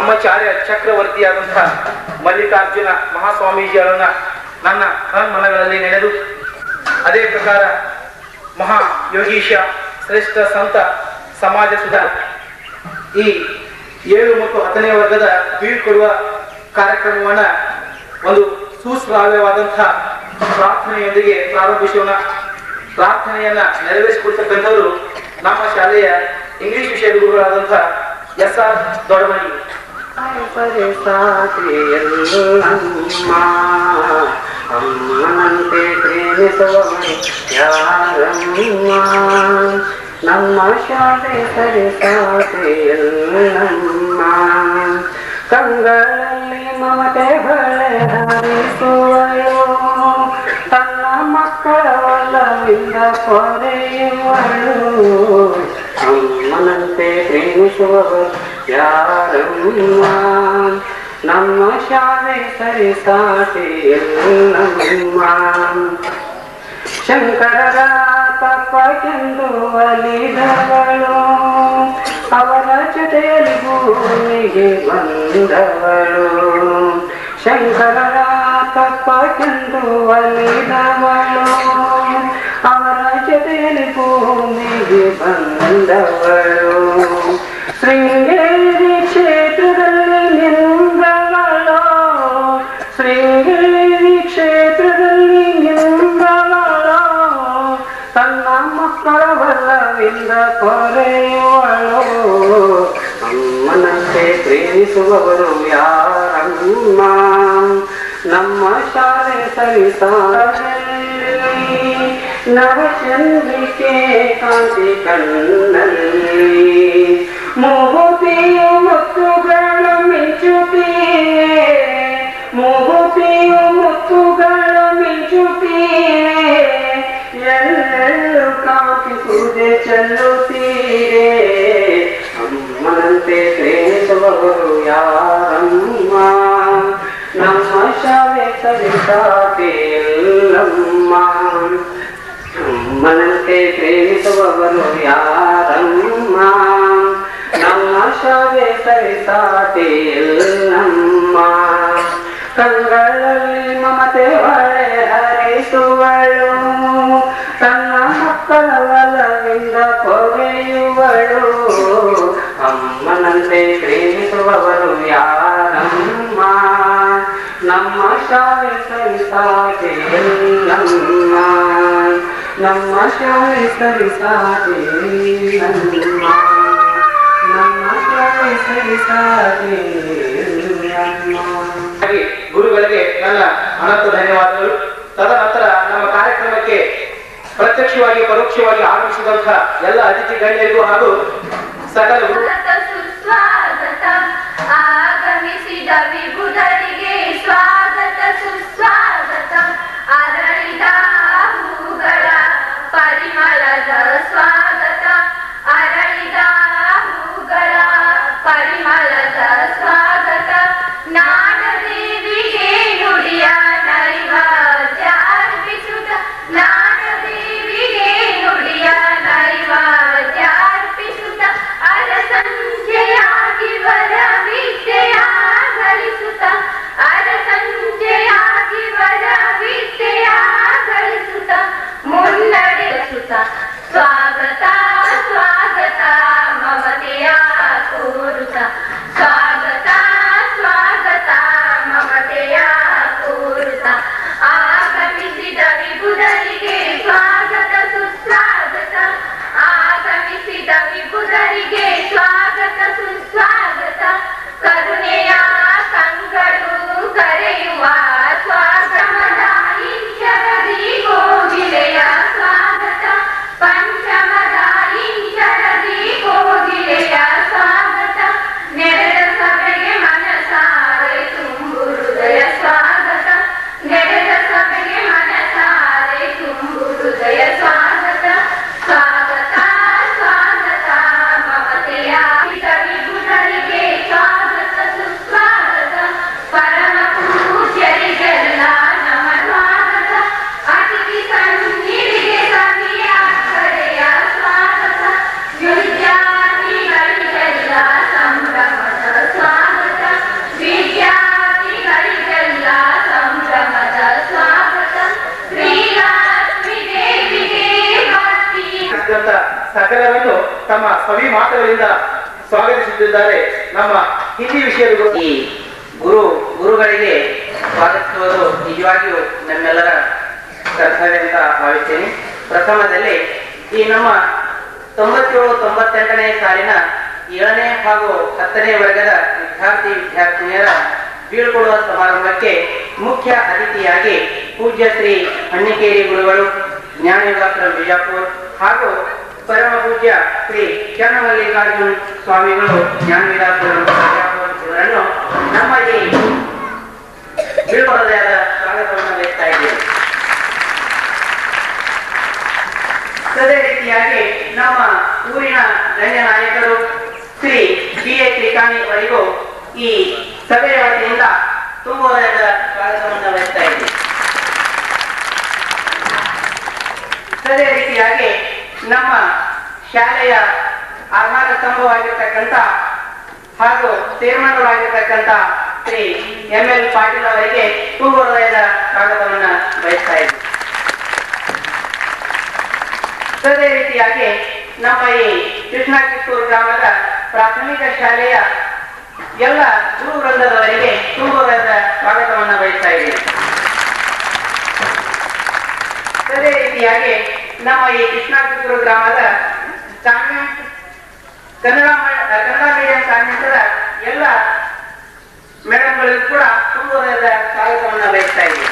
ಬ್ರಹ್ಮಚಾರ್ಯ ಚಕ್ರವರ್ತಿಯಾದಂತಹ ಮಲ್ಲಿಕಾರ್ಜುನ ಮಹಾಸ್ವಾಮೀಜಿಯವರನ್ನ ನನ್ನ ಮನಗಳಲ್ಲಿ ನೆನೆದು ಅದೇ ಪ್ರಕಾರ ಮಹಾ ಯೋಗೀಶ ಶ್ರೇಷ್ಠ ಸಂತ ಸಮಾಜ ಸುಧಾ ಈ ಏಳು ಮತ್ತು ಹತ್ತನೇ ವರ್ಗದ ಬೀಳ್ಕೊಡುವ ಕಾರ್ಯಕ್ರಮವನ್ನ ಒಂದು ಸುಶ್ರಾವ್ಯವಾದಂತಹ ಪ್ರಾರ್ಥನೆಯೊಂದಿಗೆ ಪ್ರಾರಂಭಿಸೋಣ. ಪ್ರಾರ್ಥನೆಯನ್ನ ನೆರವೇರಿಸಿಕೊಡ್ತಕ್ಕಂಥವರು ನಮ್ಮ ಶಾಲೆಯ ಇಂಗ್ಲಿಷ್ ವಿಷಯ ಗುರುಗಳಾದಂತಹ ಎಸ್ ಆರ್ ದೊಡಮನಿ ಪರಿಸಾತಿಯಲ್ಲಮ್ಮ ಅಮ್ಮನಂತೆ ಪ್ರೇಮಿಸುವವರು ಯಾರಮ್ಮ ನಮ್ಮ ಶಾಲೆ ಸರಿಸಾತಿಯಲ್ಲಮ್ಮ ಕಂಗಳಲ್ಲಿ ಮಮತೆ ಬಳೆ ಹರಿಸುವಳು ತನ್ನ ಮಕ್ಕಳವಲ್ಲವಿಂದ ಕೊರೆಯುವಳು ಅಮ್ಮನಂತೆ ಪ್ರೇಮಿಸುವವರು ಯಾರಮ್ಮ ನಮ್ಮ ಶಾಲೆ ಸರಿಸಾಟಿ ಎಲ್ಲಮ್ಮ ಶಂಕರರ ತಪ್ಪಕ್ಕೆಂದು ಒಲಿದವಳು ಅವರ ಜೊತೆಯಲ್ಲಿ ಭೂಮಿಗೆ ಬಂದವಳು ಶಂಕರರ ತಪ್ಪಕ್ಕೆಂದು ಒಲಿದವಳು ಅವರ ಜೊತೆಯಲ್ಲಿ ಭೂಮಿಗೆ ಬಂದವಳು ಶೃಂಗೇರಿ ಕ್ಷೇತ್ರದಲ್ಲಿ ನಿಂದವಳು ಶೃಂಗೇರಿ ಕ್ಷೇತ್ರದಲ್ಲಿ ನಿಂದವಳು ತನ್ನ ಮಕ್ಕಳ ಬಲ್ಲವಿಂದ ಕೊರೆಯುವಳು ಅಮ್ಮನಂತೆ ಪ್ರೇಮಿಸುವವರು ಯಾರಮ್ಮ ನಮ್ಮ ಶಾಲೆ ಸರಿಸಾರಲ್ಲಿ ನವಚಂದ್ರಿಕೆ ಕಾಂತಿ ಕಣ್ಣಲ್ಲಿ ಮೂಗುತಿಯು ಮುತ್ತುಗಳು ಮಿಂಚುತ್ತೀವೆ ಮೂಗುತಿಯು ಮುತ್ತುಗಳು ಮಿಂಚುತ್ತೀವೆ ಎಲ್ಲೆಲ್ಲೂ ಕಾಂತಿ ಪೂಜೆ ಚೆಲ್ಲುತ್ತೀರೆ ಅಮ್ಮನಂತೆ ಪ್ರೇಮಿಸುವವರು ಯಾರಮ್ಮ ನಮ್ಮ ಶಾಲೆ ಸರಿಸಾತೆ ಎಲ್ಲಮ್ಮ ಅಮ್ಮನಂತೆ ಪ್ರೇಮಿಸುವವರು ಯಾರಮ್ಮ ನಮ್ಮ ಶಾಲೆ ಸರಿಸಾತೆ ಎಲ್ಲಮ್ಮ ಕಂಗಳಲ್ಲಿ ಮಮತೆ ಹೊಳೆ ಹರಿಸುವಳು ತನ್ನ ಮಕ್ಕಳ ಒಲವಿಂದ ಕೊರೆಯುವಳು ಅಮ್ಮನಂತೆ ಪ್ರೇಮಿಸುವವರು ಯಾರಮ್ಮ? ನಮ್ಮ ಶಾಲೆ ಸರಿಸಾತೆ ನಮ್ಮ ಶಾಲೆ ಸರಿಸಾತೆ ಗುರುಗಳಿಗೆ ನನ್ನ ಅನಂತ ಧನ್ಯವಾದಗಳು. ತದನಂತರ ನಮ್ಮ ಕಾರ್ಯಕ್ರಮಕ್ಕೆ ಪ್ರತ್ಯಕ್ಷವಾಗಿ, ಪರೋಕ್ಷವಾಗಿ ಆಗಮಿಸಿದಂತಹ ಎಲ್ಲ ಅತಿಥಿ ಗಣ್ಯರಿಗೂ ಹಾಗೂ ಸಕಲ ಸುಸ್ವಾಗತ ಸ್ವಾಗತ, ಸುಸ್ವಾಗತ. ಹೂಗಳ ಪರಿಮಳದ ಸ್ವಾಗತ. ಅರಳಿದ ಪರಿಮಳದ ಸ್ವಾಗತ ನಾಡದೇವಿಗೆ ಸ್ವಾಗತಿಸುತ್ತಿದ್ದಾರೆ ನಮ್ಮ ಹಿಂದಿ ವಿಷಯದ ಈ ಗುರು, ಗುರುಗಳಿಗೆ ಸ್ವಾಗತಿಸುವುದು ನಿಜವಾಗಿಯೂ ನಮ್ಮೆಲ್ಲರ ಕರ್ತವ್ಯ ಅಂತ ಭಾವಿಸ್ತೀನಿ. ಪ್ರಥಮದಲ್ಲಿ ಈ ನಮ್ಮ ತೊಂಬತ್ತೇಳು, ತೊಂಬತ್ತೆಂಟನೇ ಸಾಲಿನ ಏಳನೇ ಹಾಗೂ ಹತ್ತನೇ ವರ್ಗದ ವಿದ್ಯಾರ್ಥಿ, ವಿದ್ಯಾರ್ಥಿನಿಯರ ಬೀಳ್ಕೊಡುವ ಸಮಾರಂಭಕ್ಕೆ ಮುಖ್ಯ ಅತಿಥಿಯಾಗಿ ಪೂಜ್ಯ ಶ್ರೀ ಹಣ್ಣಿಕೇರಿ ಗುರುಗಳು ಜ್ಞಾನಯುಗಾಪುರ ಬಿಜಾಪುರ್ ಹಾಗೂ ಪರಮ ಪೂಜ್ಯ ಶ್ರೀ ಚನ್ನಮಲ್ಲಿಕಾರ್ಜುನ್ ಸ್ವಾಮಿಗಳು ಇವರನ್ನು ನಮ್ಮ ಈ ಬೀಳ್ಕೊಡೋದಾದ ಸ್ವಾಗತವನ್ನು ಇದ್ದೇವೆ. ಅದೇ ರೀತಿಯಾಗಿ ನಮ್ಮ ಊರಿನ ಧನ್ಯ ನಾಯಕರು ಶ್ರೀ ಬಿ ಎ ತ್ರಿಕಾಣಿ ಅವರಿಗೂ ಈ ಸಭೆಯ ವತಿಯಿಂದ ತುಂಬುವುದಾದ ಸ್ವಾಗತವನ್ನು ಬಯಸ್ತಾ ಇದ್ದೀವಿ. ಅದೇ ರೀತಿಯಾಗಿ ನಮ್ಮ ಶಾಲೆಯ ಆಧಾರ ಸ್ತಂಭವಾಗಿರ್ತಕ್ಕಂಥ ಹಾಗೂ ತೀರ್ಮಾನವಾಗಿರ್ತಕ್ಕಂಥ ಶ್ರೀ ಎಂ ಎಲ್ ಪಾಟೀಲ್ ಅವರಿಗೆ ಹೃದಯದ ಸ್ವಾಗತವನ್ನ ಬಯಸ್ತಾ ಇದ್ದೀವಿ ಅದೇ ರೀತಿಯಾಗಿ ನಮ್ಮ ಈ ಕೃಷ್ಣ ಕಿತ್ತೂರು ಗ್ರಾಮದ ಪ್ರಾಥಮಿಕ ಶಾಲೆಯ ಎಲ್ಲ ಗುರು ವೃಂದದವರಿಗೆ ಹೃದಯದ ಸ್ವಾಗತವನ್ನ ಬಯಸ್ತಾ ಇದ್ದೀವಿ ಅದೇ ರೀತಿಯಾಗಿ ನಮ್ಮ ಈ ಕೃಷ್ಣಾಪುರ ಗ್ರಾಮದ ಕಾನ್ವೆಂಟ್ ಕನ್ನಡ ಕನ್ನಡ ಮೀಡಿಯಂ ಎಲ್ಲ ಮೇಡಮ್ಗಳಿಗೂ ಕೂಡ ತುಂಬ ಸ್ವಾಗತವನ್ನು ಸ್ವಾಗತವನ್ನ ಬಯಸ್ತಾ ಇದ್ದೀವಿ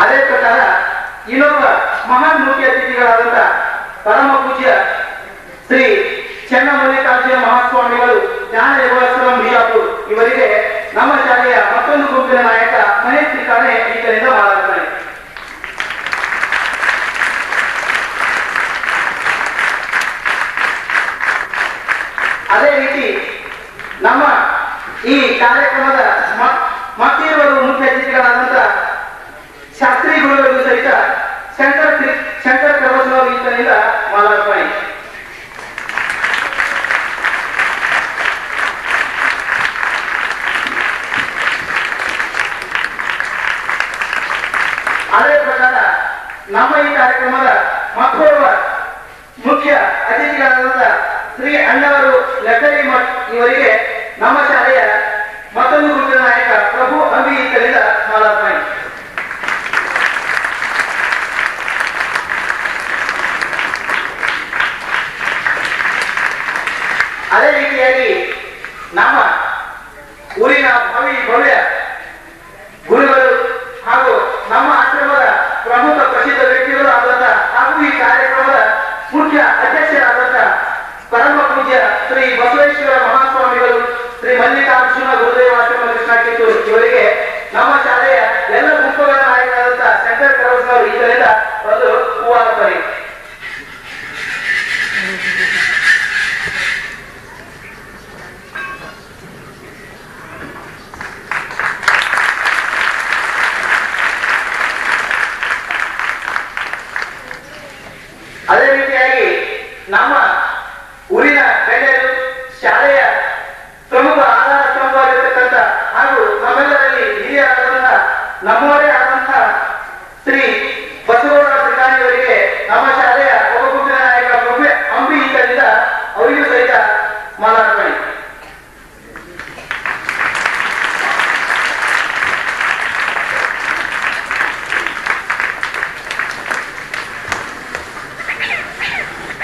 ಅದೇ ಪ್ರಕಾರ ಇನ್ನೊಬ್ಬ ಮಹಾನ್ ಮುಖ್ಯ ಅತಿಥಿಗಳಾದಂತಹ ಪರಮ ಪೂಜ್ಯ ಶ್ರೀ ಚನ್ನಮಲ್ಲಿಕಾರ್ಜುನ ಮಹಾಸ್ವಾಮಿಗಳು ಜ್ಞಾನ ಬಿಜಾಪುರ್ ಇವರಿಗೆ ನಮ್ಮ ಶಾಲೆಯ ಮತ್ತೊಂದು ಗುಂಪಿನ ನಾಯಕ ಮಹೇಶ್ ತ್ರಿಕಾಣೆ ಈತನಿಂದ ಅದೇ ರೀತಿ ನಮ್ಮ ಈ ಕಾರ್ಯಕ್ರಮದ ಮತ್ತಿರುವ ಮುಖ್ಯ ಅತಿಥಿಗಳಾದಂತ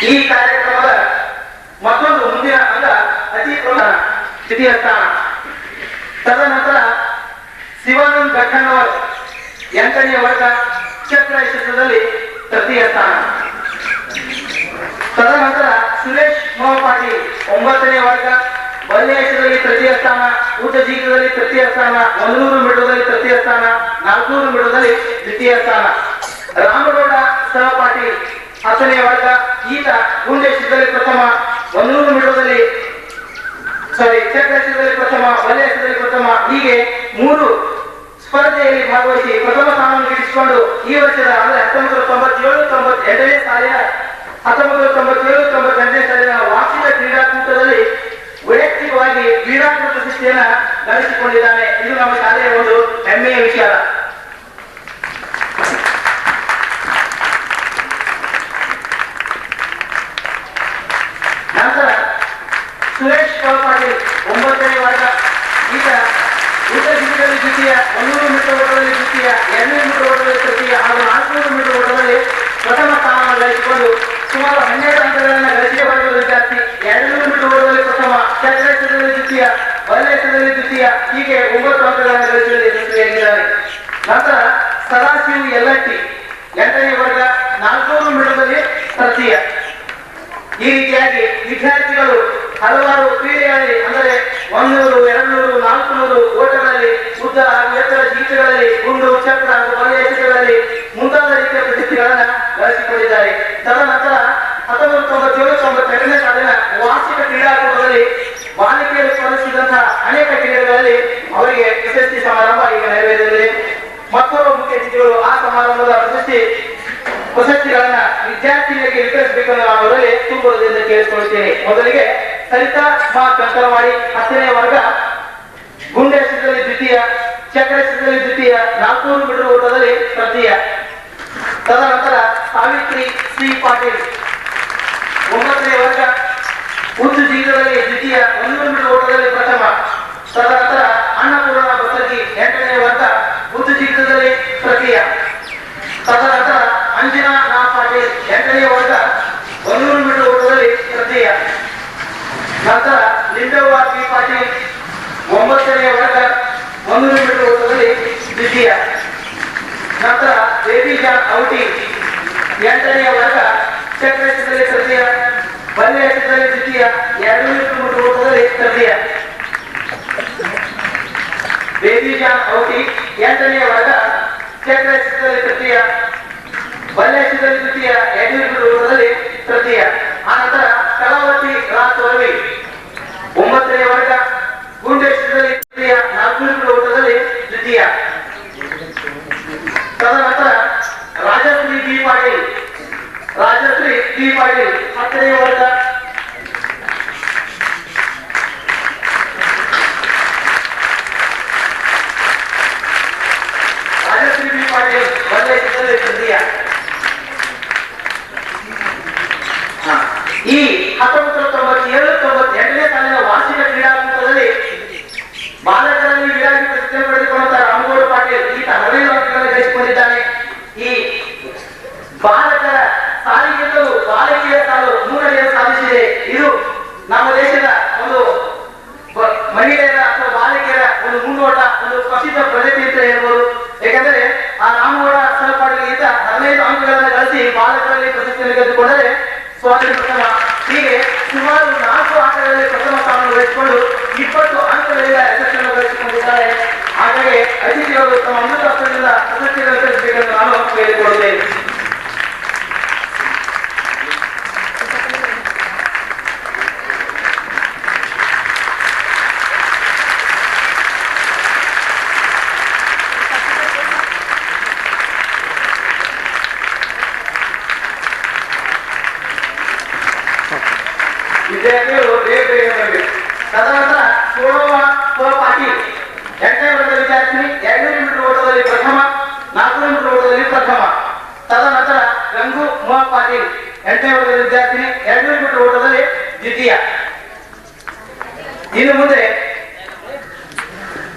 ಈ ಕಾರ್ಯಕ್ರಮದ ಮತ್ತೊಂದು ಮುಂದಿನ ಅಂಗ ಅತಿ ಪ್ರಮುಖ ಸ್ಥಾನ ತದನಂತರ ಶಿವಾನಂದ್ ಘಟ್ಟಣ್ಣವರ್ ಎಂಟನೇ ವರ್ಗ ಕ್ಷೇತ್ರ ಕ್ಷೇತ್ರದಲ್ಲಿ ತೃತೀಯ ಸ್ಥಾನ. ತದನಂತರ ಸುರೇಶ್ ಮೋಹಪಾಟಿ ಒಂಬತ್ತನೇ ವರ್ಗ ಬಲ್ಲೇಶದಲ್ಲಿ ತೃತೀಯ ಸ್ಥಾನ ಊಟ ಜೀವನದಲ್ಲಿ ತೃತೀಯ ಸ್ಥಾನ ಒಂದೂರು ಮೀಟರ್ದಲ್ಲಿ ತೃತೀಯ ಸ್ಥಾನ ನಾಲ್ಕುನೂರು ಮೀಟರ್ದಲ್ಲಿ ದ್ವಿತೀಯ ಸ್ಥಾನ. ರಾಮಗೌಡ ಹತ್ತನೇ ವರ್ಗ ಈತ ಗುಂಡೇಶದಲ್ಲಿ ಪ್ರಥಮ, ಒಂದೂರು ಮೀಟರ್ದಲ್ಲಿ ಸಾರಿ ಚಕ್ರದಲ್ಲಿ ಪ್ರಥಮ ವಲಯದಲ್ಲಿ ಪ್ರಥಮ, ಹೀಗೆ ಮೂರು ಸ್ಪರ್ಧೆಯಲ್ಲಿ ಭಾಗವಹಿಸಿ ಪ್ರಥಮ ಸ್ಥಾನವನ್ನು ಗಿಡಿಸಿಕೊಂಡು ಈ ವರ್ಷದ ಅಂದರೆ ಹತ್ತೊಂಬತ್ತು ತೊಂಬತ್ತೇಳು ತೊಂಬತ್ತೆರಡನೇ ಸಾಲಿನ, ಹತ್ತೊಂಬತ್ತು, ತೊಂಬತ್ತೇಳು, ತೊಂಬತ್ತೆಂಟನೇ ಸಾಲಿನ ವಾರ್ಷಿಕ ಕ್ರೀಡಾಕೂಟದಲ್ಲಿ ವೈಯಕ್ತಿಕವಾಗಿ ಕ್ರೀಡಾಕೂಟ ಪ್ರಶಸ್ತಿಯನ್ನ ನಡೆಸಿಕೊಂಡಿದ್ದಾನೆ ಇದು ನಮ್ಮ ಶಾಲೆಯ ಒಂದು ಹೆಮ್ಮೆಯ ವಿಚಾರ. ಎರಡ್ನೂರು ಮೀಟರ್ ಓಟದಲ್ಲಿ ತೃತೀಯ ಹಾಗೂ ನಾಲ್ಕುನೂರು ಮೀಟರ್ ಓಟದಲ್ಲಿ ಪ್ರಥಮ ಸ್ಥಾನ ಗಳಿಸಿಕೊಂಡು ಸುಮಾರು ಹನ್ನೆರಡು ಅಂಕಗಳನ್ನು ಗಳಿಕೆ ಪಡೆದ ವಿದ್ಯಾರ್ಥಿ. ಎರಡ್ನೂರು ಮೀಟರ್ ಓಟದಲ್ಲಿ ಪ್ರಥಮ ಚಲನಚಿತ್ರದಲ್ಲಿ ದ್ವಿತೀಯ ಬಲ್ಲೇಶ್ವರದಲ್ಲಿ ದ್ವಿತೀಯ, ಹೀಗೆ ಒಂಬತ್ತು ಅಂಕಗಳನ್ನು ಗಳಿಸುವಲ್ಲಿ ಯಶಸ್ವಿಯಾಗಿದ್ದಾರೆ ನಂತರ ಸದಾಶಿವ ಎಲ್ಲಟ್ಟಿ ಎಂಟನೇ ವರ್ಗ ನಾಲ್ಕುನೂರು ಮೀಟರ್ದಲ್ಲಿ ತೃತೀಯ. ಈ ರೀತಿಯಾಗಿ ವಿದ್ಯಾರ್ಥಿಗಳು ಹಲವಾರು ಕ್ರೀಡೆಗಳಲ್ಲಿ, ಅಂದರೆ ಒಂದೂರು, ಎರಡ್ನೂರು, ನಾಲ್ಕುನೂರು ಓಟಗಳಲ್ಲಿ ಉದ್ದ ಹಾಗೂ ಎತ್ತರ ಜೀತಗಳಲ್ಲಿ ಗುಂಡು, ಚಕ್ರ ಹಾಗೂ ಬಲೆ ಎಸೆತಗಳಲ್ಲಿ ಮುಂತಾದ ರೀತಿಯ ಪ್ರಶಸ್ತಿಗಳನ್ನ ಬಳಸಿಕೊಂಡಿದ್ದಾರೆ. ತದನಂತರ ಹತ್ತೊಂಬತ್ತು ತೊಂಬತ್ತೇಳು ತೊಂಬತ್ತೆರಡನೇ ಸಾಲಿನ ವಾರ್ಷಿಕ ಕ್ರೀಡಾಕೂಟದಲ್ಲಿ ಬಾಲಿಕೆಯರು ಸ್ಪರ್ಧಿಸಿದಂತಹ ಅನೇಕ ಕ್ರೀಡೆಗಳಲ್ಲಿ ಅವರಿಗೆ ಪ್ರಶಸ್ತಿ ಸಮಾರಂಭ ಈಗ ನೆರವೇರಿದೆ ಮತ್ತೊಬ್ಬ ಮುಖ್ಯ ಅತಿಥಿಗಳು ಆ ಸಮಾರಂಭದ ಪ್ರಶಸ್ತಿ ಪ್ರಶಸ್ತಿಗಳನ್ನ ವಿದ್ಯಾರ್ಥಿಗಳಿಗೆ ವಿತರಿಸಬೇಕೆಂದು ನಾನು ಅವರಲ್ಲಿ ತುಂಬುವುದರಿಂದ ಕೇಳಿಕೊಳ್ಳುತ್ತೇನೆ ಮೊದಲಿಗೆ ಸರಿತಾ ಮಾ ಕಂಕರವಾಡಿ ಹತ್ತನೇ ವರ್ಗ ಗುಂಡೆಸದಲ್ಲಿ ದ್ವಿತೀಯ ಚಕ್ರೆಸದಲ್ಲಿ ದ್ವಿತೀಯ, ನಾಲ್ಕೂರು ಮೀಟರ್ ಓಟದಲ್ಲಿ ತೃತೀಯ. ತದನಂತರ ಸಾವಿತ್ರಿ ಶ್ರೀ ಪಾಟೀಲ್. ಒಂಬತ್ತನೇ ವರ್ಗ ಉದ್ದು ಜೀವನದಲ್ಲಿ ದ್ವಿತೀಯ ಒಂದು ಮೀಟರ್ ಓಟದಲ್ಲಿ ಪ್ರಥಮ. ತದನಂತರ ಅನ್ನಪೂರ್ಣ ಬಸಗಿ ಎಂಟನೇ ವರ್ಗ ಉದ್ದು ಜೀತದಲ್ಲಿ ತೃತೀಯ ತದನಂತರ ಅಂಜನಾ ನಾ ಪಾಟೀಲ್ ಎಂಟನೇ ವರ್ಗ ಒಂದೂರು ಮೀಟರ್ ಓಟದಲ್ಲಿ ತೃತೀಯ ನಂತರ ಲಿಂಗವ್ವ ಪಿ ಪಾಟೀಲ್ ಒಂಬತ್ತನೇ ವರ್ಗ ಒಂದೂರು ಮೀಟರ್ ಓಟದಲ್ಲಿ ದ್ವಿತೀಯ ನಂತರ ಬೇಬಿ ಜಾನ್ ಔಟಿ ಎಂಟನೆಯ ವರ್ಗ ಚಕ್ರದಲ್ಲಿ ತೃತೀಯ ಬಲ್ಲೆ ಎಸೆತದಲ್ಲಿ ದ್ವಿತೀಯ ಎರಡು ಮೀಟರ್ ತೃತೀಯ. ಬೇಬಿ ಜಾನ್ ಔಟಿ ಎಂಟನೆಯ ವರ್ಗ ಚಕ್ರೇಶದಲ್ಲಿ ತೃತೀಯ ಬಲ್ಲೆ ಎಸೆತದಲ್ಲಿ ದ್ವಿತೀಯ ಎರಡು ಮೀಟರ್ ತೃತೀಯ. ಆನಂತರ ಕಲಾವತಿ ರಾಜ್ ಒಂಬತ್ತನೇ ವರ್ಗ ಗುಂಡೆಸದಲ್ಲಿ ತೃತೀಯ, ನಾಲ್ಕು ಮೀಟರ್ ದ್ವಿತೀಯ ತದನಂತರ ರಾಜಶ್ರೀ ಬಿ ಪಾಟೀಲ್ ರಾಜಶ್ರೀ ಬಿ ಪಾಟೀಲ್ ಹತ್ತನೇ ವರ್ಗ ರಾಜಶ್ರೀ ಬಿ ಪಾಟೀಲ್ ಒಳ್ಳೆ ಹಾ. ಈ ಹತ್ತೊಂಬತ್ತು ತೊಂಬತ್ತೇಳು ತೊಂಬತ್ತೆಂಟನೇ ಸಾಲಿನ ವಾರ್ಷಿಕ ಕ್ರೀಡಾಕೂಟದಲ್ಲಿ ಬಾಲಕರಲ್ಲಿ ವಿರಾಗಿ ಪ್ರಶ್ನೆ ಪಡೆದುಕೊಂಡ ರಾಮಗೌಡ ಪಾಟೀಲ್ ಈತ ಹಲವೇ ಅಂಕಗಳನ್ನು ಗಳಿಸಿಕೊಂಡಿದ್ದಾನೆ ಈ ಬಾಲಕರ ಸಾಲಿಗಿಂತಲೂ ಬಾಲಕಿಯರ ಸಾಲು ಮೂರನೆಯನ್ನು ಸಾಧಿಸಿದೆ ಇದು ನಮ್ಮ ದೇಶದ ಒಂದು ಬ- ಮಹಿಳೆಯರ ಅಥವಾ ಬಾಲಕಿಯರ ಒಂದು ಮುನ್ನೋಟ ಒಂದು ಪ್ರಸಿದ್ಧ ಪ್ರಗತಿ ಅಂತ ಹೇಳ್ಬೋದು ಯಾಕಂದ್ರೆ ಆ ರಾಮಗೌಡ ಸಹಪಾಠಿ ಈತ ಹದಿನೈದು ಅಂಕಗಳನ್ನು ಗಳಿಸಿ ಬಾಲಕರಲ್ಲಿ ಪ್ರಶಸ್ತಿಯನ್ನು ಗೆದ್ದುಕೊಂಡರೆ ಸ್ವಾತಂತ್ರ್ಯ ಪ್ರಥಮ ಹೀಗೆ ಸುಮಾರು ನಾಲ್ಕು ಆಟಗಳಲ್ಲಿ ಪ್ರಥಮ ಸ್ಥಾನ ಗಳಿಸಿಕೊಂಡು ಇಪ್ಪತ್ತು ಅಂಕಗಳಿಂದ ಯಶಸ್ಸನ್ನು ಗಳಿಸಿಕೊಂಡಿದ್ದಾರೆ ಹಾಗಾಗಿ ಅತಿಥಿಗಳು ತಮ್ಮ ಅಮೃತ ಹಸ್ತದಿಂದ ಪ್ರಶಸ್ತಿಗಳನ್ನು ವಿತರಿಸಬೇಕೆಂದು ನಾನು ಕೇಳಿಕೊಳ್ಳುತ್ತೇನೆ ವಿದ್ಯಾರ್ಥಿಗಳು ಬೇಗ ಬೇಗ ಬರಬೇಕು ತದನಂತರ ಸೋಡವ ಪ ಪಾಟೀಲ್ ಎಂಟನೇ ವರ್ಗದ ವಿದ್ಯಾರ್ಥಿನಿ ಎರಡ್ನೂರು ಮೀಟರ್ ಓಟದಲ್ಲಿ ಪ್ರಥಮ ನಾಲ್ಕುನೂರು ಮೀಟರ್ ಓಟದಲ್ಲಿ ಪ್ರಥಮ ತದನಂತರ ಗಂಗು ಮುಹ ಪಾಟೀಲ್ ಎಂಟನೇ ವರ್ಗದ ವಿದ್ಯಾರ್ಥಿನಿ ಎರಡ್ನೂರು ಮೀಟರ್ ಓಟದಲ್ಲಿ ದ್ವಿತೀಯ. ಇನ್ನು ಮುಂದೆ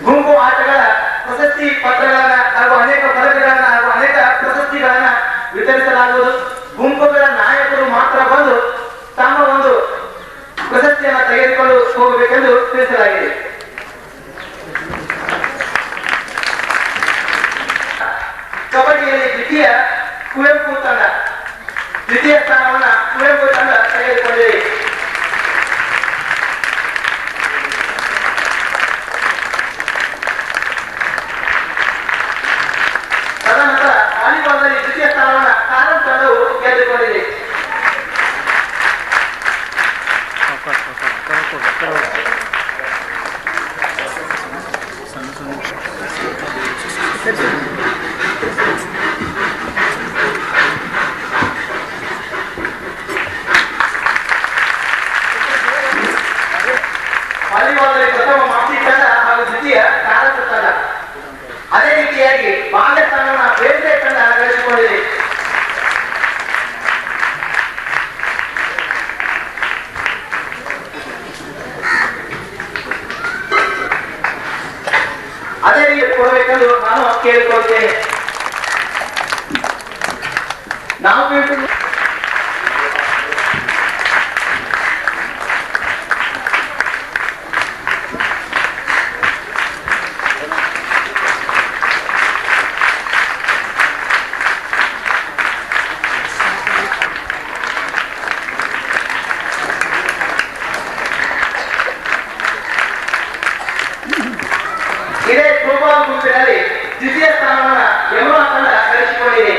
ಗುಂಪು ಆಟಗಳ ಪ್ರಶಸ್ತಿ ಪತ್ರಗಳನ್ನ ಹಾಗೂ ಅನೇಕ ಪದಕಗಳನ್ನ ಹಾಗೂ ಅನೇಕ ಪ್ರಶಸ್ತಿಗಳನ್ನ ವಿತರಿಸಲಾಗುವುದು. ಗುಂಪುಗಳ ನಾಯಕರು ಮಾತ್ರ ಬಂದು ತಮ್ಮ ಒಂದು ಪ್ರಶಸ್ತಿಯನ್ನು ತೆಗೆದುಕೊಂಡು ಹೋಗಬೇಕೆಂದು ತಿಳಿಸಲಾಗಿದೆ. ಕಬಡ್ಡಿಯಲ್ಲಿ ದ್ವಿತೀಯ, ಕುವೆಂಪು ದ್ವಿತೀಯ ಸ್ಥಾನವನ್ನು ಕುವೆಂಪು ತಂಡ ತೆಗೆದುಕೊಂಡಿದೆ ತದನಂತರ ವಾಲಿಬಾಲ್ನಲ್ಲಿ ದ್ವಿತೀಯ ಸ್ಥಾನವನ್ನ ಗೆದ್ದುಕೊಂಡಿದೆ ವಾಲಿಬಾಲ್ನಲ್ಲಿ ಗುಂಪಿನಲ್ಲಿ ದ್ವಿತೀಯ ಸ್ಥಾನವನ್ನು ಯಮುನಾ ತಂಡ ಕಳಿಸಿಕೊಂಡಿದೆ.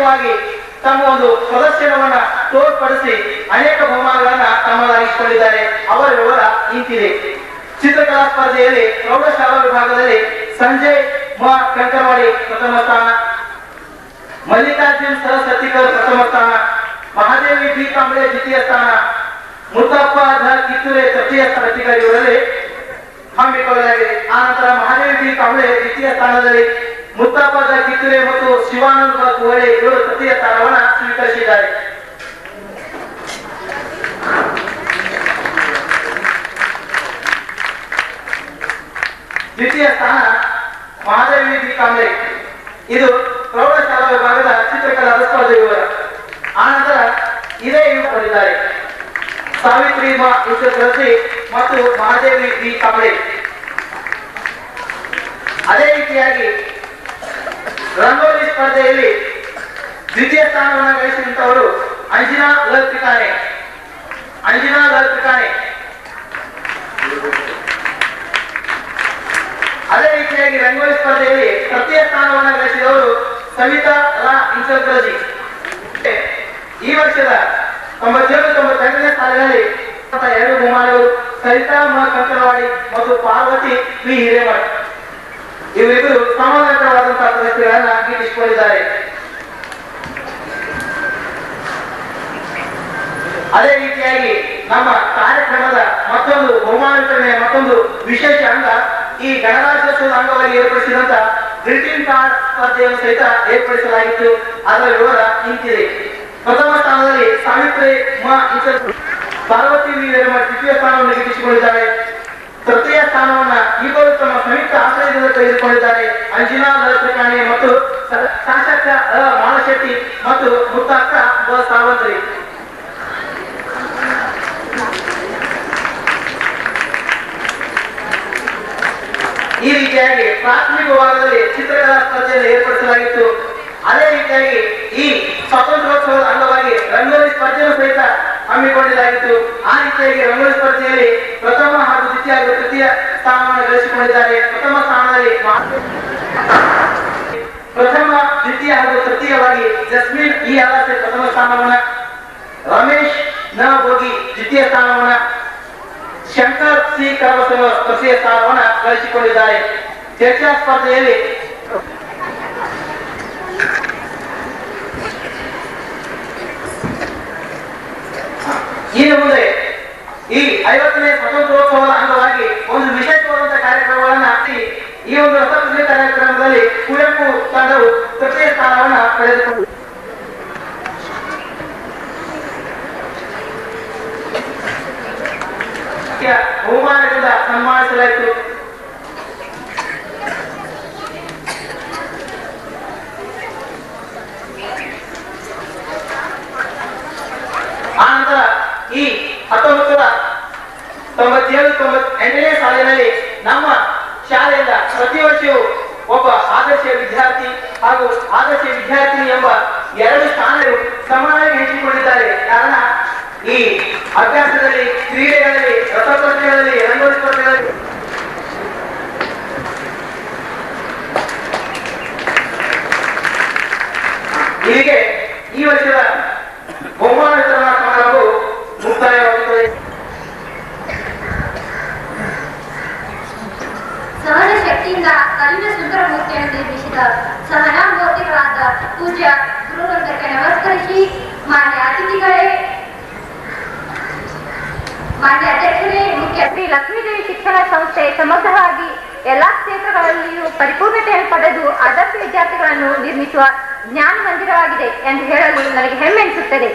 ಆಕರ್ಷಕವಾಗಿ ತಮ್ಮ ಒಂದು ಪ್ರದರ್ಶನವನ್ನ ತೋರ್ಪಡಿಸಿ ಅನೇಕ ಬಹುಮಾನಗಳನ್ನ ತಮ್ಮದಾಗಿಸಿಕೊಂಡಿದ್ದಾರೆ. ಅವರ ವಿವರ ಇಂತಿದೆ ಚಿತ್ರಕಲಾ ಸ್ಪರ್ಧೆಯಲ್ಲಿ ಪ್ರೌಢಶಾಲಾ ವಿಭಾಗದಲ್ಲಿ ಸಂಜಯ್ ಮಾ ಕಂಕರವಾಡಿ ಪ್ರಥಮ ಸ್ಥಾನ, ಮಲ್ಲಿಕಾರ್ಜುನ್ ಸರಸ್ವತಿಕರ್ ಪ್ರಥಮ ಸ್ಥಾನ, ಮಹಾದೇವಿ ಬಿ ಕಾಂಬಳೆ ದ್ವಿತೀಯ ಸ್ಥಾನ, ಮುತ್ತಪ್ಪ ಧ ಕಿತ್ತೂರೆ ತೃತೀಯ ಸ್ಥಾನ ಇವರಲ್ಲಿ ಹಮ್ಮಿಕೊಳ್ಳಲಾಗಿದೆ. ಆ ಮಹಾದೇವಿ ಬಿ ಕಾಂಬಳೆ ದ್ವಿತೀಯ ಸ್ಥಾನದಲ್ಲಿ ಮುತ್ತಪ್ಪ ಧ ಕಿತ್ತೂರೆ ಮತ್ತು ಶಿವಾನಂದ ಕುವಳೆ ಇವರು ತೃತೀಯ ಸ್ಥಾನವನ್ನ ಸ್ವೀಕರಿಸಿದ್ದಾರೆ. ದ್ವಿತೀಯ ಸ್ಥಾನ ಮಹಾದೇವಿ ಬಿ ಕಾಂಬಳೆ ಇದು ಪ್ರೌಢಶಾಲಾ ವಿಭಾಗದ ಚಿತ್ರಕಲಾ ಸ್ಪರ್ಧೆ ವಿವರ. ಆನಂತರ ಇದೇ ಇವರು ಸಾವಿತ್ರಿ ಮಾ ತುಳಸಿ ಮತ್ತು ಮಹಾದೇವಿ ಬಿ ಕಾಂಬಳೆ ಅದೇ ರೀತಿಯಾಗಿ ರಂಗೋಲಿ ಸ್ಪರ್ಧೆಯಲ್ಲಿ ದ್ವಿತೀಯ ಸ್ಥಾನವನ್ನು ಗಳಿಸಿದಂತವರು ಅಂಜಿನಾ ಲಲ್ಪಿಕಾನೆ ಅಂಜಿನಾ ಲಲ್ಪಿಕಾನೆ ಅದೇ ರೀತಿಯಾಗಿ ರಂಗೋಲಿ ಸ್ಪರ್ಧೆಯಲ್ಲಿ ತೃತೀಯ ಸ್ಥಾನವನ್ನು ಗಳಿಸಿದವರು ಸವಿತಾ ರಾ ಇನ್ಸರ್ಕರಜಿ ಈ ವರ್ಷದ ತೊಂಬತ್ತೇಳು ತೊಂಬತ್ತೆಂಟನೇ ಸಾಲಿನಲ್ಲಿ ಎರಡು ಬಹುಮಾನಗಳು ಸವಿತಾ ಮಾ ಕಂಕರವಾಡಿ ಮತ್ತು ಪಾರ್ವತಿ ವಿ ಹಿರೇಮಠ. ಇವರಿಬ್ಬರು ಸಮಾನಾಂತರವಾದಂತಹ ಪ್ರಶಸ್ತಿಗಳನ್ನ ಅಂಗೀಕರಿಸಿಕೊಂಡಿದ್ದಾರೆ ಅದೇ ರೀತಿಯಾಗಿ ನಮ್ಮ ಕಾರ್ಯಕ್ರಮದ ಮತ್ತೊಂದು ಬಹುಮಾನ ಮತ್ತೊಂದು ವಿಶೇಷ ಅಂಗ ಈ ಗಣರಾಜ್ಯೋತ್ಸವದ ಅಂಗವಾಗಿ ಏರ್ಪಡಿಸಿದಂತ ಗ್ರೀಟಿಂಗ್ ಕಾರ್ಡ್ ಸ್ಪರ್ಧೆಯನ್ನು ಸಹಿತ ಏರ್ಪಡಿಸಲಾಗಿತ್ತು. ಅದರ ವಿವರ ಇಂತಿದೆ ಪ್ರಥಮ ಸ್ಥಾನದಲ್ಲಿ ಸಾವಿತ್ರಿ ಮಾ ಪಾರ್ವತಿ ವಿ ವೇರಮಠ್ ದ್ವಿತೀಯ ಸ್ಥಾನವನ್ನು ಗಿಟ್ಟಿಸಿಕೊಂಡಿದ್ದಾರೆ ತೃತೀಯ ಸ್ಥಾನವನ್ನ ಇಬ್ಬರು ತಮ್ಮ ಸಂಯುಕ್ತ ತೆಗೆದುಕೊಂಡಿದ್ದಾರೆ ಅಂಜಿನಾ ಲಲಿತಕಾಣಿ ಮತ್ತು ಶಾಸಕ ಮಾನಶೆಟ್ಟಿ ಮತ್ತು ಮುತ್ತಕ್ಕ ಬ ಸಾವಂತ್ರಿ. ಈ ರೀತಿಯಾಗಿ ಪ್ರಾಥಮಿಕ ವಿಭಾಗದಲ್ಲಿ ಚಿತ್ರಕಲಾ ಸ್ಪರ್ಧೆಯನ್ನು ಏರ್ಪಡಿಸಲಾಗಿತ್ತು. ಅದೇ ರೀತಿಯಾಗಿ ಈ ಸ್ವಾತಂತ್ರ್ಯೋತ್ಸವದ ಅಂಗವಾಗಿ ರಂಗೋಲಿ ಸ್ಪರ್ಧೆಯನ್ನು ಸಹಿತ ಹಮ್ಮಿಕೊಂಡಿದ್ದಾಗಿತ್ತು. ಆ ರೀತಿಯಾಗಿ ರಂಗೋಲಿ ಸ್ಪರ್ಧೆಯಲ್ಲಿ ಪ್ರಥಮ ಹಾಗೂ ದ್ವಿತೀಯ ಹಾಗೂ ತೃತೀಯ ಸ್ಥಾನವನ್ನು ಗಳಿಸಿಕೊಂಡಿದ್ದಾರೆ. ಪ್ರಥಮ ಸ್ಥಾನದಲ್ಲಿ ಪ್ರಥಮ, ದ್ವಿತೀಯ ಹಾಗೂ ತೃತೀಯವಾಗಿ ಜಸ್ಮಿನ್ ಈ ಆಲಾಸೆ ಪ್ರಥಮ ಸ್ಥಾನವನ್ನ, ರಮೇಶ್ನ ಹೋಗಿ ದ್ವಿತೀಯ ಸ್ಥಾನವನ್ನ, ಶಂಕರ್ ಸಿ ಕರಬಸವ ತೃತೀಯ ಸ್ಥಾನವನ್ನ ಗಳಿಸಿಕೊಂಡಿದ್ದಾರೆ. ಚರ್ಚಾ ಸ್ಪರ್ಧೆಯಲ್ಲಿ ಇನ್ನು ಮುಂದೆ ಈ ಐವತ್ತನೇ ಸ್ವತಂತ್ರೋತ್ಸವದ ಅಂಗವಾಗಿ ಒಂದು ವಿಶೇಷವಾದಂತಹ ಹಾಕಿ ಈ ಒಂದು ರಸಪ್ರಶ್ನೆ ಕಾರ್ಯಕ್ರಮದಲ್ಲಿ ಕುವೆಂಪು ತಂಡವು ತೃತೀಯ ಸ್ಥಾನವನ್ನು ಪಡೆದುಕೊಂಡು ಬಹುಮಾನದಿಂದ ಸನ್ಮಾನಿಸಲಾಯಿತು ಆನಂತರ ಈ ಹತ್ತೊಂಬತ್ತು ನೂರ ತೊಂಬತ್ತೇಳು ತೊಂಬತ್ತೆಂಟನೇ ಸಾಲಿನಲ್ಲಿ ನಮ್ಮ ಶಾಲೆಯಿಂದ ಪ್ರತಿ ವರ್ಷವೂ ಒಬ್ಬ ಆದರ್ಶ ವಿದ್ಯಾರ್ಥಿ ಹಾಗೂ ಆದರ್ಶ ವಿದ್ಯಾರ್ಥಿನಿ ಎಂಬ ಎರಡು ಸ್ಥಾನಗಳು ಸಮಾನವಾಗಿ ಹೆಚ್ಚಿಕೊಂಡಿದ್ದಾರೆ. ಕಾರಣ ಈ ಅಭ್ಯಾಸದಲ್ಲಿ, ಕ್ರೀಡೆಗಳಲ್ಲಿ, ರಸಪ್ರಶ್ನೆಗಳಲ್ಲಿ ರಂಗೋಲಿ ಹೀಗೆ ಈ ವರ್ಷದ ಬಹುಮಾನ ವಿತರಣಾ ಕಲಿನ ಸುಂದರ ಮೂರ್ತಿಯನ್ನು ನಿರ್ಮಿಸಿದ ಸಹನಾ ಮೂರ್ತಿಗಳಾದ ಪೂಜ್ಯ ಗುರುವರ್ಗಕ್ಕೆ ನಮಸ್ಕರಿಸಿ ಮಾನ್ಯ ಅತಿಥಿಗಳೇ. ಮಾನ್ಯ ಅಧ್ಯಕ್ಷರೇ, ಮುಖ್ಯ ಶ್ರೀ ಲಕ್ಷ್ಮೀದೇವಿ ಶಿಕ್ಷಣ ಸಂಸ್ಥೆ ಸಮಗ್ರವಾಗಿ ಎಲ್ಲಾ ಕ್ಷೇತ್ರಗಳಲ್ಲಿಯೂ ಪರಿಪೂರ್ಣತೆಯನ್ನು ಪಡೆದು ಆದರ್ಶ ವಿದ್ಯಾರ್ಥಿಗಳನ್ನು ನಿರ್ಮಿಸುವ ಜ್ಞಾನ ಮಂದಿರವಾಗಿದೆ ಎಂದು ಹೇಳಲು ನನಗೆ ಹೆಮ್ಮೆ ಅನಿಸುತ್ತದೆ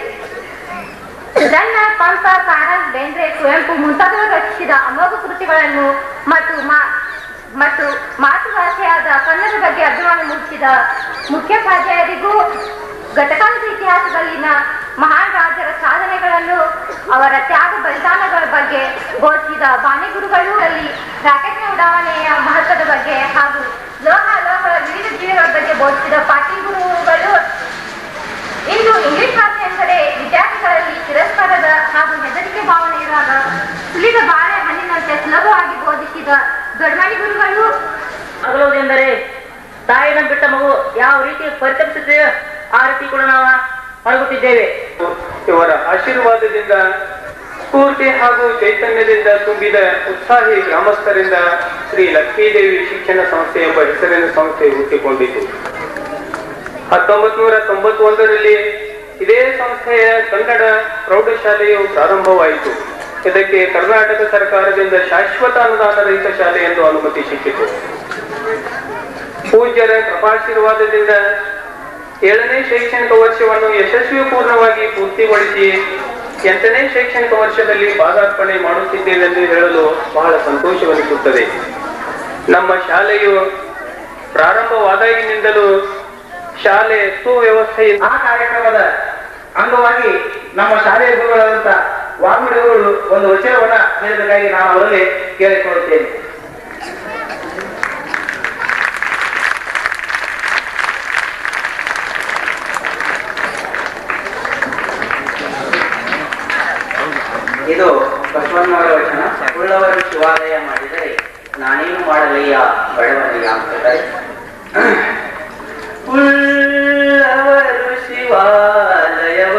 ಸುಧನ್ನ ಪಂಪ ಕಾರಂತ್ ಬೇಂದ್ರೆ ಕುವೆಂಪು ಮುಂತಾದವರು ರಚಿಸಿದ ಅಮೋಘ ಕೃತಿಗಳನ್ನು ಮತ್ತು ಮತ್ತು ಮಾತೃಭಾಷೆಯಾದ ಕನ್ನಡ ಬಗ್ಗೆ ಅಭಿಮಾನ ಮೂಡಿಸಿದ ಮುಖ್ಯೋಪಾಧ್ಯಾಯರಿಗೂ ಘಟಕಾಂತ ಇತಿಹಾಸದಲ್ಲಿನ ಮಹಾನ್ ರಾಜರ ಸಾಧನೆಗಳನ್ನು ಅವರ ತ್ಯಾಗ ಬಲಿದಾನಗಳ ಬಗ್ಗೆ ಘೋಷಿಸಿದ ಬಾಣಿಗುರುಗಳು ಅಲ್ಲಿ ರಾಕೆಟ್ನ ಉಡಾವಣೆಯ ಮಹತ್ವದ ಬಗ್ಗೆ ಹಾಗೂ ಲೋಹ ಲೋಹಗಳ ವಿವಿಧ ಜೀವಿಗಳ ಬಗ್ಗೆ ಬೋಧಿಸಿದ ಪಾಟೀಲ್ ಗುರುಗಳು ಇಂದು ಇಂಗ್ಲಿಷ್ ಭಾಷೆ ಎಂದರೆ ವಿದ್ಯಾರ್ಥಿಗಳಲ್ಲಿ ತಿರಸ್ಕಾರದ ಹಾಗೂ ಹೆದರಿಕೆ ಭಾವನೆ ಇರುವಾಗ ಸುಲಿದ ಬಾಳೆ ಹಣ್ಣಿನಂತೆ ಸುಲಭವಾಗಿ ಬೋಧಿಸಿದ ದೊಡ್ಡಮಣಿ ಗುರುಗಳು ಅಗಲುವುದೆಂದರೆ ತಾಯಿನ ಬಿಟ್ಟ ಮಗು ಯಾವ ರೀತಿ ಪರಿತಪಿಸುತ್ತೇವೆ ಆ ರೀತಿ ಕೂಡ ನಾವು ಮಲಗುತ್ತಿದ್ದೇವೆ. ಇವರ ಆಶೀರ್ವಾದದಿಂದ, ಸ್ಫೂರ್ತಿ ಹಾಗೂ ಚೈತನ್ಯದಿಂದ ತುಂಬಿದ ಉತ್ಸಾಹಿ ಗ್ರಾಮಸ್ಥರಿಂದ ಶ್ರೀ ಲಕ್ಷ್ಮೀದೇವಿ ಶಿಕ್ಷಣ ಸಂಸ್ಥೆ ಎಂಬ ಹೆಸರಿನ ಸಂಸ್ಥೆ ಹುಟ್ಟಿಕೊಂಡಿತು. ಹತ್ತೊಂಬತ್ ನೂರ ತೊಂಬತ್ತೊಂದರಲ್ಲಿ ಇದೇ ಸಂಸ್ಥೆಯ ಕನ್ನಡ ಪ್ರೌಢಶಾಲೆಯು ಪ್ರಾರಂಭವಾಯಿತು. ಇದಕ್ಕೆ ಕರ್ನಾಟಕ ಸರ್ಕಾರದಿಂದ ಶಾಶ್ವತ ಅನುದಾನ ರಹಿತ ಶಾಲೆ ಎಂದು ಅನುಮತಿ ಸಿಕ್ಕಿತು. ಪೂಜ್ಯರ ಕೃಪಾಶೀರ್ವಾದದಿಂದ ಏಳನೇ ಶೈಕ್ಷಣಿಕ ವರ್ಷವನ್ನು ಯಶಸ್ವಿ ಪೂರ್ಣವಾಗಿ ಪೂರ್ತಿಗೊಳಿಸಿ ಎಂಟನೇ ಶೈಕ್ಷಣಿಕ ವರ್ಷದಲ್ಲಿ ಪಾದಾರ್ಪಣೆ ಮಾಡುತ್ತಿದ್ದೇವೆಂದು ಹೇಳಲು ಬಹಳ ಸಂತೋಷವೆನಿಸುತ್ತದೆ. ನಮ್ಮ ಶಾಲೆಯು ಪ್ರಾರಂಭವಾದಾಗಿನಿಂದಲೂ ಶಾಲೆ ಸುವ್ಯವಸ್ಥೆ ಆ ಕಾರ್ಯಕ್ರಮದ ಅಂಗವಾಗಿ ನಮ್ಮ ಶಾಲೆಯ ಗುರುಗಳಾದಂತಹ ವಾಮಿಡಿಯವರು ಒಂದು ವಚನವನ್ನ ಹೇಳಬೇಕಾಗಿ ನಾನು ಅವರಲ್ಲಿ ಕೇಳಿಕೊಳ್ಳುತ್ತೇನೆ. ಇದು ಬಸವಣ್ಣವರ ವಚನ. ಉಳ್ಳವರು ಶಿವಾಲಯ ಮಾಡಿದರೆ ನಾನೇನು ಮಾಡಲಯ್ಯ ಬಡವನಯ್ಯ ಅಂತಾರೆ ಉಳ್ಳವರು ಶಿವಾಲಯವ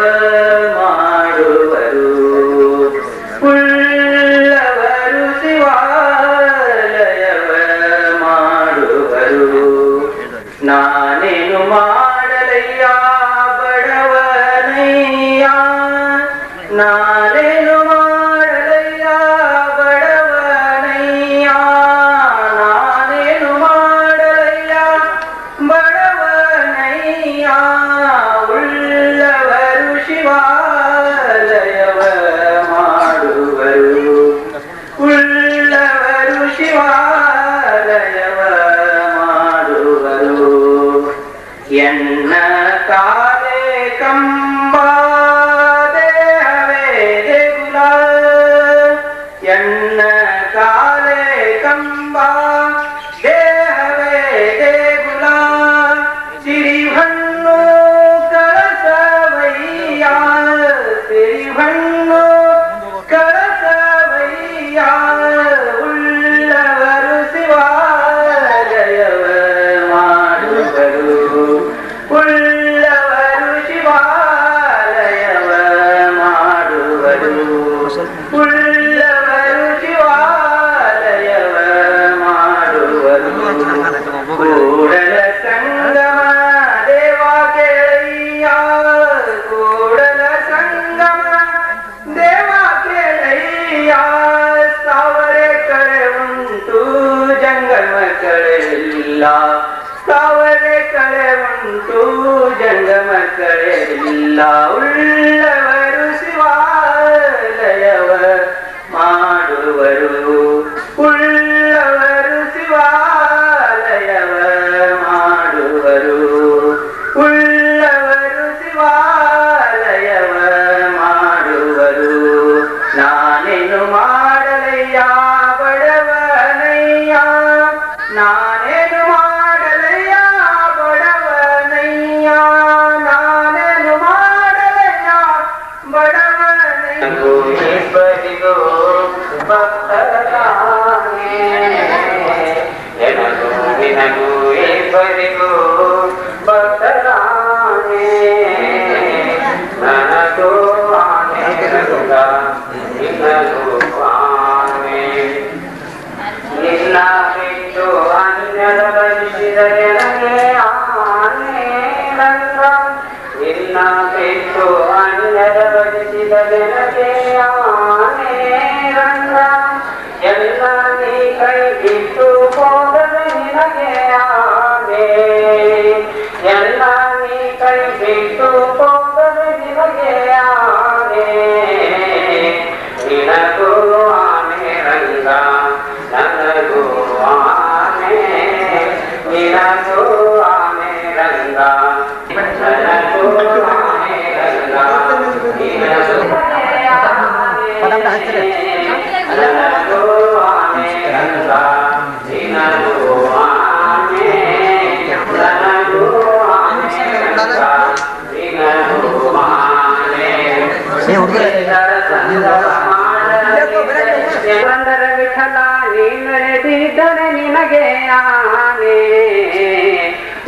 ಆನೆ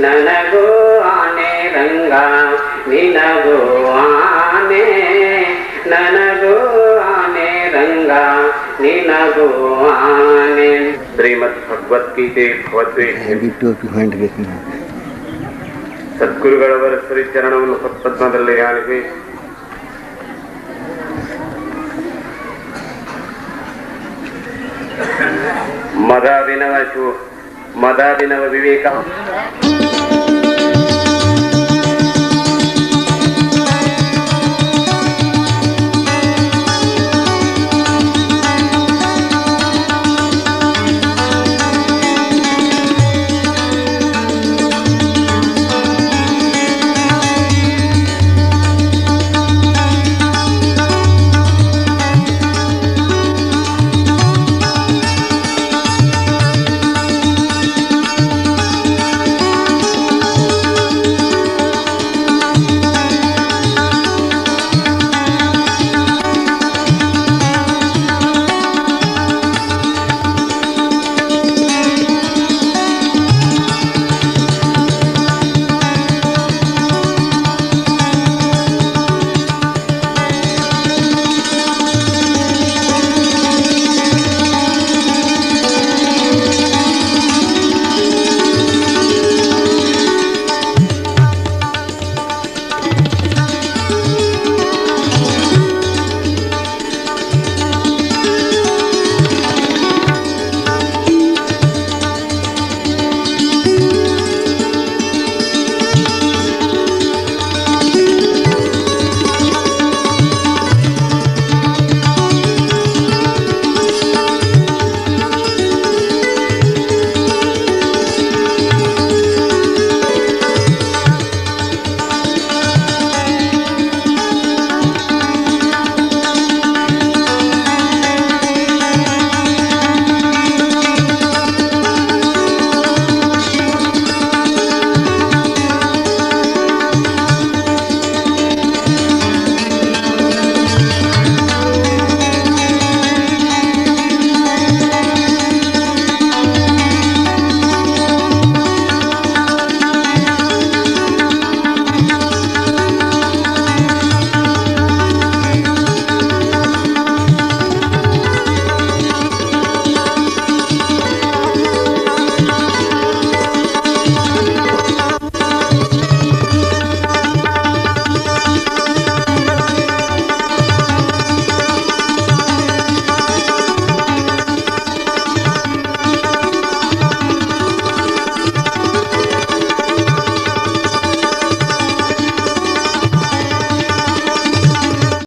ನನಗೂ ಆನೆ ರಂಗ ನಿನಗೂ ಆನೆ ನನಗೂ ಆನೆ ರಂಗ ನಿನಗೂ ಆನೆ. ಶ್ರೀಮದ್ ಭಗವದ್ಗೀತೆ ಸದ್ಗುರುಗಳವರ ಶ್ರೀಚರಣವನ್ನು ಸತ್ಪದ್ಮದಲ್ಲಿ மதாதினவ விவேகம்.